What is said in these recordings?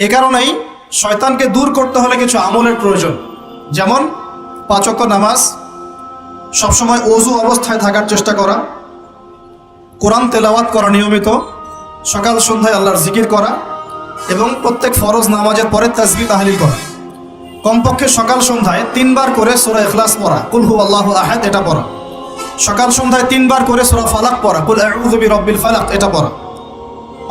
এ কারণেই শয়তানকে দূর করতে হলে কিছু আমলের প্রয়োজন। যেমন পাঁচক্য নামাজ, সবসময় অজু অবস্থায় থাকার চেষ্টা করা, কোরআন তেলাওয়াত করা নিয়মিত, সকাল সন্ধ্যায় আল্লাহর জিকির করা এবং প্রত্যেক ফরজ নামাজের পরে তাজবি তাহলিল করা। কমপক্ষে সকাল সন্ধ্যায় তিনবার করে সোরা ইখলাস পড়া। কুলহু আল্লাহ আহাদ, এটা পড়া। সকাল সন্ধ্যায় তিনবার করে সোরা ফালাক পড়া। কুল আউযু বিরব্বিল ফালাক, এটা পড়া।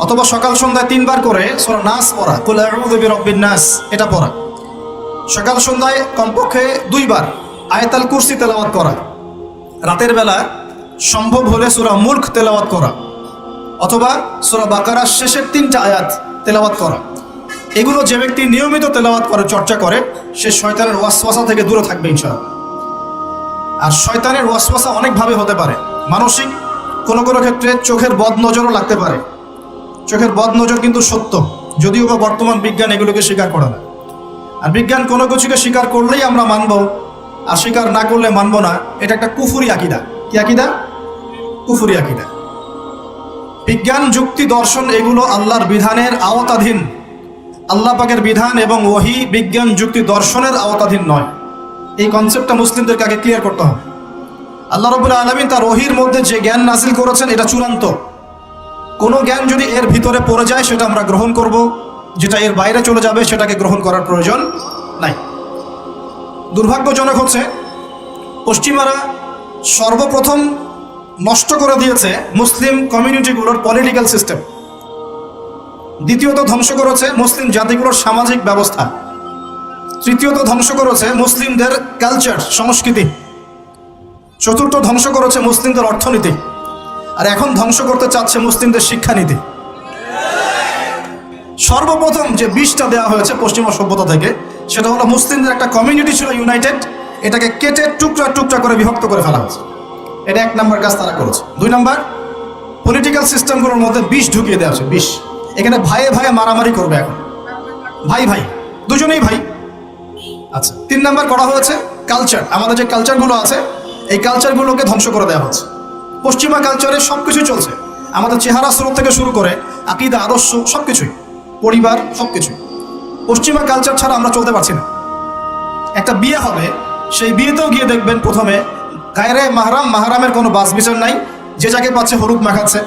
অথবা সকাল সন্ধ্যায় তিনবার করে সোরা নাস পড়া। কুল আউযু বিরব্বিন নাস, এটা পড়া। সকাল সন্ধ্যায় কমপক্ষে দুইবার আয়তাল কুরসি তেলাওয়াত করা। রাতের বেলা সম্ভব হলে সূরা মূর্খ তেলাওয়াত করা। অথবা সূরা বাকারার শেষের তিনটা আয়াত তেলাওয়াত করা। এগুলো যে ব্যক্তি নিয়মিত তেলাওয়াত করে, চর্চা করে, সে শয়তানের ওয়াসওয়াসা থেকে দূরে থাকবে ইনশাআল্লাহ। আর শয়তানের ওয়াসওয়াসা অনেকভাবে হতে পারে। মানসিক কোনো কোনো ক্ষেত্রে চোখের বদ নজরও লাগতে পারে। চোখের বদ নজর কিন্তু সত্য। যদিও বা বর্তমান বিজ্ঞান এগুলোকে স্বীকার করে না। আর বিজ্ঞান কোনো কিছুকে স্বীকার করলেই আমরা মানব, আর স্বীকার না করলে মানব না, এটা একটা কুফুরি আকিদা। কি আকিদা? কুফুরি আকিদা। বিজ্ঞান, যুক্তি, দর্শন এগুলো আল্লাহর বিধানের আওতাধীন। আল্লাহ পাকের বিধান এবং ওহি বিজ্ঞান, যুক্তি, দর্শনের আওতাধীন নয়। এই কনসেপ্টটা মুসলিমদেরকে আগে ক্লিয়ার করতে হবে? আল্লাহ রবুল্লা আলমিন তার ওহির মধ্যে যে জ্ঞান নাসিল করেছেন, এটা চূড়ান্ত। কোনো জ্ঞান যদি এর ভিতরে পড়ে যায়, সেটা আমরা গ্রহণ করব। যেটা এর বাইরে চলে যাবে, সেটাকে গ্রহণ করার প্রয়োজন নাই। দুর্ভাগ্যজনক হচ্ছে, পশ্চিমারা সর্বপ্রথম নষ্ট করে দিয়েছে মুসলিম কমিউনিটিগুলোর পলিটিক্যাল সিস্টেম। দ্বিতীয়ত ধ্বংস করেছে মুসলিম জাতিগুলোর সামাজিক ব্যবস্থা। তৃতীয়ত ধ্বংস করেছে মুসলিমদের কালচার সংস্কৃতি। চতুর্থ ধ্বংস করেছে মুসলিমদের অর্থনীতি। আর এখন ধ্বংস করতে চাচ্ছে মুসলিমদের শিক্ষানীতি। সর্বপ্রথম যে বিষটা দেওয়া হয়েছে পশ্চিমা সভ্যতা থেকে, সেটা হলো মুসলিমদের একটা কমিউনিটি ছিল ইউনাইটেড এটাকে কেটে টুকরা টুকরা করে বিভক্ত করে ফেলা হয়েছে। এটা এক নম্বর কাজ তারা করেছে। দুই নম্বর পলিটিক্যাল সিস্টেমগুলোর মধ্যে বিষ ঢুকিয়ে দেওয়া হয়েছে, বিষ। এখানে ভাইয়ে ভাইয়ে মারামারি করবে এখন। ভাই ভাই, দুজনেই ভাই। আচ্ছা তিন নাম্বার করা হয়েছে কালচার আমাদের যে কালচারগুলো আছে, এই কালচারগুলোকে ধ্বংস করে দেওয়া হচ্ছে। পশ্চিমা কালচারে সব কিছুই চলছে। আমাদের চেহারা স্রোত থেকে শুরু করে আকিদা, আদর্শ সব কিছুই পরিবার সব কিছুই পশ্চিমা কালচার ছাড়া আমরা চলতে পারছি না। একটা বিয়ে হবে, সেই বিয়েতেও গিয়ে দেখবেন প্রথমে গায়রে মাহারাম, মাহারামের কোনো বাস বিচার নাই। যে যাকে পাচ্ছে হলুদ মাখাচ্ছে,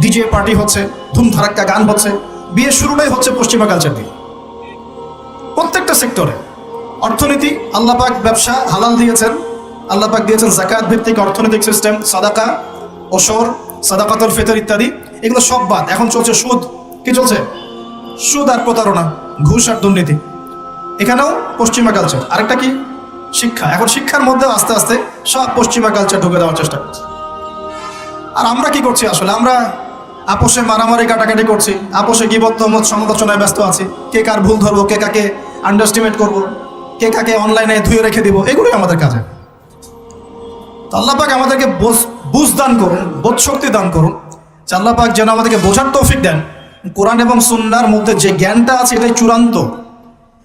ডিজে পার্টি হচ্ছে, ধুমধারাক্কা গান হচ্ছে। বিয়ে শুরুটাই হচ্ছে পশ্চিমা কালচার দিয়ে প্রত্যেকটা সেক্টরে অর্থনীতি, আল্লাপাক ব্যবসা হালাল দিয়েছেন। আল্লাপাক দিয়েছেন জাকাত ভিত্তিক অর্থনৈতিক সিস্টেম সাদাকা ওসর সাদাকাতুল ফিতর ইত্যাদি। এগুলো সব বাদ। এখন চলছে সুদ। কি চলছে? সুদ আর প্রতারণা, ঘুষ আর দুর্নীতি। এখানেও পশ্চিমা কালচার আরেকটা কি? শিক্ষা। এখন শিক্ষার মধ্যে আস্তে আস্তে সব পশ্চিমা কালচার ঢুকে দেওয়ার চেষ্টা করছে। আর আমরা কি করছি আসলে? আমরা আপোষে মারামারি কাটাকাটি করছি। আপোষে গিবত্ত মত সমালোচনায় ব্যস্ত আছি। কে কার ভুল ধরবো, কে কাকে আন্ডারস্টিমেট করব, কে কাকে অনলাইনে ধুয়ে রেখে দিব, এগুলোই আমাদের কাজে। তো আল্লাহ পাক আমাদেরকে বোঝ- দান করুন, বোধ শক্তি দান করুন। আল্লাপাক যেন আমাদেরকে বোঝার তৌফিক দেন। কোরআন এবং সুন্নার মধ্যে যে জ্ঞানটা আছে এটাই চূড়ান্ত।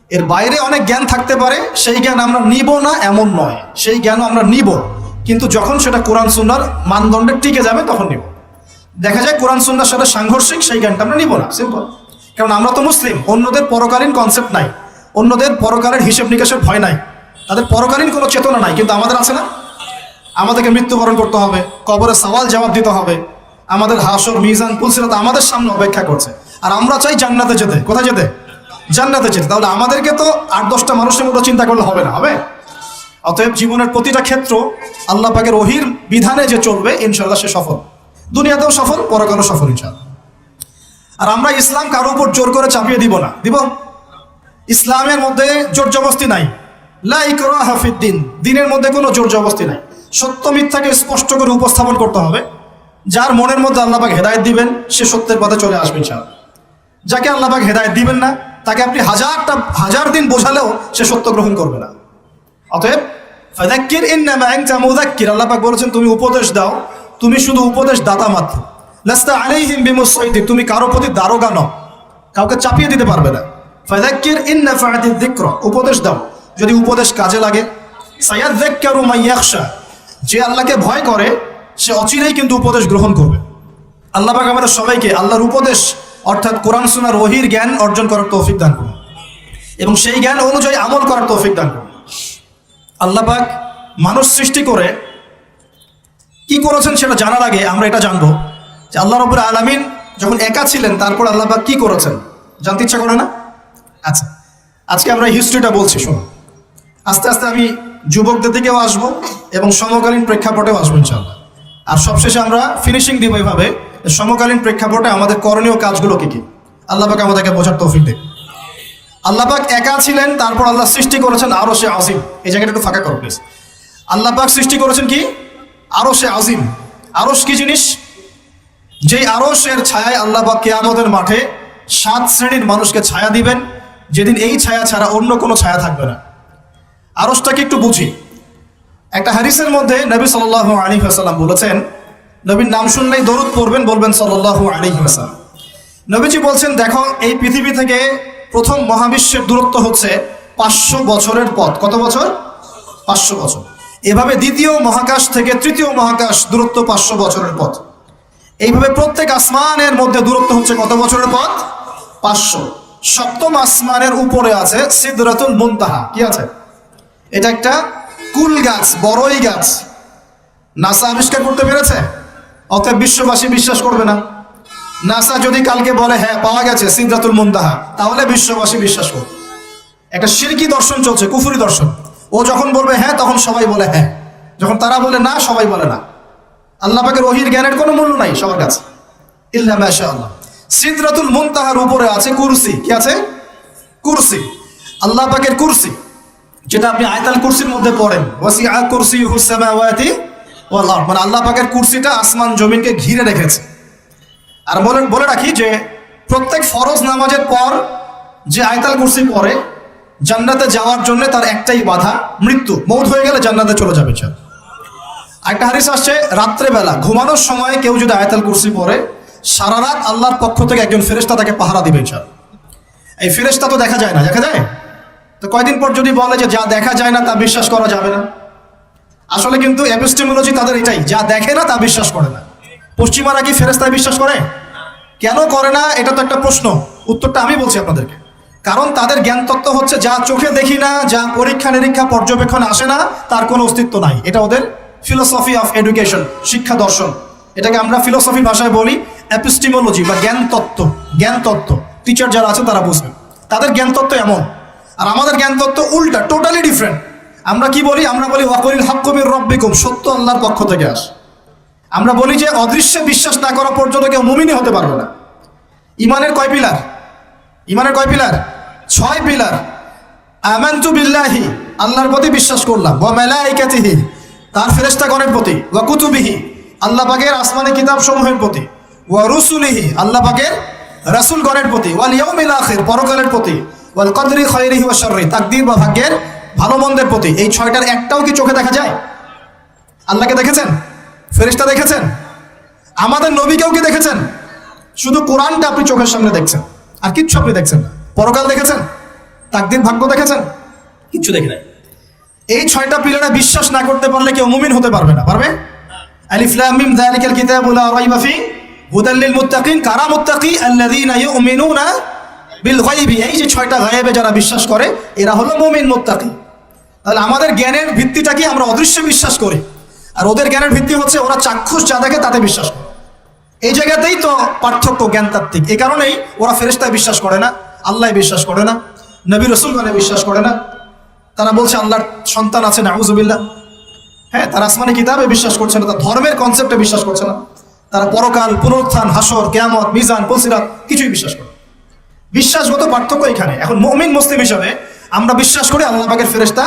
এর বাইরে অনেক জ্ঞান থাকতে পারে, সেই জ্ঞান আমরা নিব না, এমন নয়। সেই জ্ঞানও আমরা নিব। কিন্তু যখন সেটা কোরআন সুন্নার মানদণ্ডে টিকে যাবে, তখন নিব। দেখা যায় কোরআন সুন্নার সাথে সাংঘর্ষিক, সেই জ্ঞানটা আমরা নিব না। সিম্পল কারণ আমরা তো মুসলিম, অন্যদের পরকালীন কনসেপ্ট নাই। অন্যদের পরকালের হিসেব নিকাশের ভয় নাই। তাদের পরকালীন কোনো চেতনা নাই, কিন্তু আমাদের আছে না? আমাদেরকে মৃত্যুবরণ করতে হবে, কবরে সওয়াল জবাব দিতে হবে। আমাদের হাসর, মিজান পুলসিরাত আমাদের সামনে অপেক্ষা করছে। আর আমরা চাই জান্নাতে যেতে। কোথায় যেতে? জান্নাতে যেতে। তাহলে আমাদেরকে তো আট, দশটা মানুষের মতো চিন্তা করলে হবে না, হবে? অতএব জীবনের প্রতিটা ক্ষেত্র আল্লাহ পাকের ওহির বিধানে যে চলবে ইনশাল্লাহ সে সফল। দুনিয়াতেও সফল, পরকালও সফল ইনশাল্লাহ আর আমরা ইসলাম কারও উপর জোর করে চাপিয়ে দিব না। দিব? ইসলামের মধ্যে জোর জবস্তি নাই। লা ইকরাহা হাফিদ্দিন দিনের মধ্যে কোনো জোর জবস্তি নাই। সত্য মিথ্যাকে স্পষ্ট করে উপস্থাপন করতে হবে। যার মনের মধ্যে আল্লাহবাক হেদায়ত দিবেন, সে সত্যের পথে চলে আসবে ইনশাআল্লাহ। যাকে আল্লাহবাক হেদায়ত দিবেন না, তাকে আপনি হাজারটা, হাজার দিন বোঝালেও সে সত্য গ্রহণ করবে না। অতএব ফাদাক্কির ইন্নামা আনতা মুযাক্কির। বলেছেন, তুমি উপদেশ দাও, তুমি শুধু উপদেশ দাতা মাত্র। লাস্তা আলাইহিম বিমুসাইদির তুমি কারও প্রতি দারোগা নও। কাউকে চাপিয়ে দিতে পারবে না। ফাদাক্কির ইন্না ফাআতিদ যিকর। উপদেশ দাও। যদি উপদেশ কাজে লাগে সায়াযাক্কারু মান ইয়াখশা যে আল্লাহকে ভয় করে, সে অচিরেই কিন্তু উপদেশ গ্রহণ করবে। আল্লাহ পাক আমাদের সবাইকে আল্লাহর উপদেশ, অর্থাৎ কোরআন সুনার ওহির জ্ঞান অর্জন করার তৌফিক দান করুন। এবং সেই জ্ঞান অনুযায়ী আমল করার তৌফিক দান করুন। আল্লাহ পাক মানুষ সৃষ্টি করে কি করেছেন সেটা জানার আগে আমরা এটা জানব যে আল্লাহ রবুল আলমিন যখন একা ছিলেন, তারপর আল্লাহ পাক কি করেছেন? জানতে ইচ্ছা করে না? আচ্ছা আজকে আমরা হিস্ট্রিটা বলছি, শোনো। আস্তে আস্তে আমি যুবকদের দিকেও আসব। এবং সমকালীন প্রেক্ষাপটেও আসব ইনশাল্লাহ আর সবশেষে আমরা ফিনিশিং দিব এইভাবে সমকালীন প্রেক্ষাপটে আমাদের করণীয় কাজগুলো কি কি? আল্লাহবাক আমাদেরকে বোঝার তৌফিক দেয় আল্লাহ পাক একা ছিলেন, তারপর আল্লাহ সৃষ্টি করেছেন আরও সে আজিম। এই জায়গাটা একটু ফাঁকা করো প্লিজ আল্লাহ পাক সৃষ্টি করেছেন কি? আরও সে আজিম। আরস কি জিনিস? যেই আরসের ছায়ায় আল্লাহ পাক কেয়ামতের মাঠে সাত শ্রেণির মানুষকে ছায়া দিবেন, যেদিন এই ছায়া ছাড়া অন্য কোনো ছায়া থাকবে না। আরসটাকে একটু বুঝি। একটা হারিসের মধ্যে নবী সাল্লাহ আলী হাসাল্লাম বলেছেন, নবীর নাম শুনলেই দরুদ পড়বেন, বলবেন সাল্লাহ আলী হাসাল্লাম নবীজি বলছেন, দেখো, এই পৃথিবী থেকে প্রথম মহাবিশ্বের দূরত্ব হচ্ছে পাঁচশো বছরের পথ। কত বছর? পাঁচশো বছর। এভাবে দ্বিতীয় মহাকাশ থেকে তৃতীয় মহাকাশ দূরত্ব পাঁচশো বছরের পথ। এইভাবে প্রত্যেক আসমানের মধ্যে দূরত্ব হচ্ছে কত বছরের পথ? পাঁচশো। সপ্তম আসমানের উপরে আছে সিদ্ধরাতুল মুনতাহা। কি আছে? এটা একটা কুল গাছ, বড়ই গাছ। নাসা আবিষ্কার করতে পেরেছে? অতএব বিশ্ববাসী বিশ্বাস করবে না। নাসা যদি কালকে বলে হ্যাঁ পাওয়া গেছে, সিদ্ধাতুল মুন্তাহা তাহলে বিশ্ববাসী বিশ্বাস করবে। একটা সিরকি দর্শন চলছে, কুফুরি দর্শন। ও যখন বলবে হ্যাঁ তখন সবাই বলে হ্যাঁ যখন তারা বলে, না সবাই বলে, না আল্লাহ পাকের ওহির জ্ঞানের কোনো মূল্য নাই সবার কাছে। ইল্লা মাশা সিদ্রাতুল মুনতাহার উপরে আছে কুরসি। কি আছে? কুরসি। আল্লাহ পাকের কুরসি। যেটা আপনি আয়তাল কুরসির মধ্যে পড়েন। ওয়াসিআ কুরসি হুসামাওয়াতি ওয়াল আরদ। মানে আল্লাহ পাকের কুরসিটা আসমান জমিনকে ঘিরে রেখেছে। আর বলেন বলে রাখি যে, প্রত্যেক ফরজ নামাজের পর যে আয়তাল কুরসি পড়ে, জান্নাতে যাওয়ার জন্য তার একটাই বাধা, মৃত্যু। মৌত হয়ে গেলে জান্নাতে চলে যাবে চাল একটা হারিস আসছে, রাত্রেবেলা, ঘুমানোর সময় কেউ যদি আয়তাল কুরসি পড়ে সারা রাত আল্লাহর পক্ষ থেকে একজন ফেরেশতা তাকে পাহারা দিবে চাল এই ফেরেশতা তো দেখা যায় না, দেখা যায়? কয়দিন পর যদি বলে যে যা দেখা যায় না তা বিশ্বাস করা যাবে না? আসলে কিন্তু এপিস্টেমোলজি তাদের এটাই, যা দেখে না তা বিশ্বাস করে না। পশ্চিমারা কি ফেরেস্তায় বিশ্বাস করে? কেন করে না? এটা তো একটা প্রশ্ন। উত্তরটা আমি বলছি আপনাদেরকে। কারণ তাদের জ্ঞান তত্ত্ব হচ্ছে, যা চোখে দেখি না, যা পরীক্ষা নিরীক্ষা পর্যবেক্ষণ আসে না, তার কোনো অস্তিত্ব নাই। এটা ওদের ফিলোসফি অফ এডুকেশন শিক্ষা দর্শন। এটাকে আমরা ফিলোসফি ভাষায় বলি অ্যাপিস্টিমোলজি বা জ্ঞান তত্ত্ব জ্ঞান তত্ত্ব টিচার যারা আছে তারা বুঝবেন। তাদের জ্ঞান তত্ত্ব এমন। আর আমাদের জ্ঞান তত্ত্ব উল্টা টোটালি ডিফারেন্ট আমরা কি বলি? আমরা বলি, ওয়াকরিল হাক্কবির রব্বিকুম সত্য আল্লাহর পক্ষ থেকে আস। আমরা বলি যে, অদৃশ্যে বিশ্বাস না করা পর্যন্ত কেউ মুমিনই হতে পারবে না। ইমানের কয় পিলার? ইমানের কয় পিলার? ছয় পিলার। আমানতু বিল্লাহি, আল্লাহর প্রতি বিশ্বাস করলাম। ওয়া মালাইকাতিহি, তার ফেরেশতাগণের প্রতি। ওয়া কুতুবিহি, আল্লাহ পাকের আসমানি কিতাব সমূহের প্রতি। ওয়া রুসুলিহি, আল্লাহ পাকের রাসূলগণের প্রতি। ওয়াল ইয়াউমিল আখির, পরকালের প্রতি। ওয়াল কদরি খায়রিহি ওয়া শাররি, তাকদীর বা ভাগ্যের ভালো মন্দের প্রতি। এই ছয়টার একটাও কি চোখে দেখা যায়? আল্লাহকে দেখেছেন? ফেরেশতা দেখেছেন? আমাদের নবীকেও কি দেখেছেন? শুধু কোরআনটা আপনি চোখের সামনে দেখছেন, আর কিচ্ছু আপনি দেখছেন পরকাল দেখেছেন? তাকদিন ভাগ্য দেখেছেন? কিচ্ছু দেখে নাই। এই ছয়টা পিলারে বিশ্বাস না করতে পারলে কেউ মুমিন হতে পারবে না। পারবে? আলিফ লাম মিম, যালিকাল কিতাবু লা রাইবা ফি, হুদাল লিল মুত্তাকিন, কারা মুত্তাকি? আল্লাযীনা ইউমিনুনা বিল গায়বি, এই যে ছয়টা গায়েবে যারা বিশ্বাস করে, এরা হলো মুমিন মুত্তাকি। তাহলে আমাদের জ্ঞানের ভিত্তিটা কি? আমরা অদৃশ্যে বিশ্বাস করি। আর ওদের জ্ঞানের ভিত্তি হচ্ছে ওরা চাক্ষুষ যা দেখে তাতে বিশ্বাস করে। এই জায়গাতেই তো পার্থক্য জ্ঞানতাত্ত্বিক। এই কারণেই ওরা ফেরেস্তায় বিশ্বাস করে না আল্লাহ বিশ্বাস করে না, নবী রসুলগণে বিশ্বাস করে না। তারা বলছে, আল্লাহর সন্তান আছে নাউজুবিল্লাহ হ্যাঁ তারা আসমানি কিতাবে বিশ্বাস করছে না, তার ধর্মের কনসেপ্টে বিশ্বাস করছে না। তারা পরকাল, পুনরুত্থান, হাসর, কেয়ামত, মিজান, পলসিরাত, কিছুই বিশ্বাস করে। বিশ্বাসগত পার্থক্য এখানে। এখন মমিন মুসলিম হিসাবে আমরা বিশ্বাস করি আল্লাহ পাকের ফেরেস্তা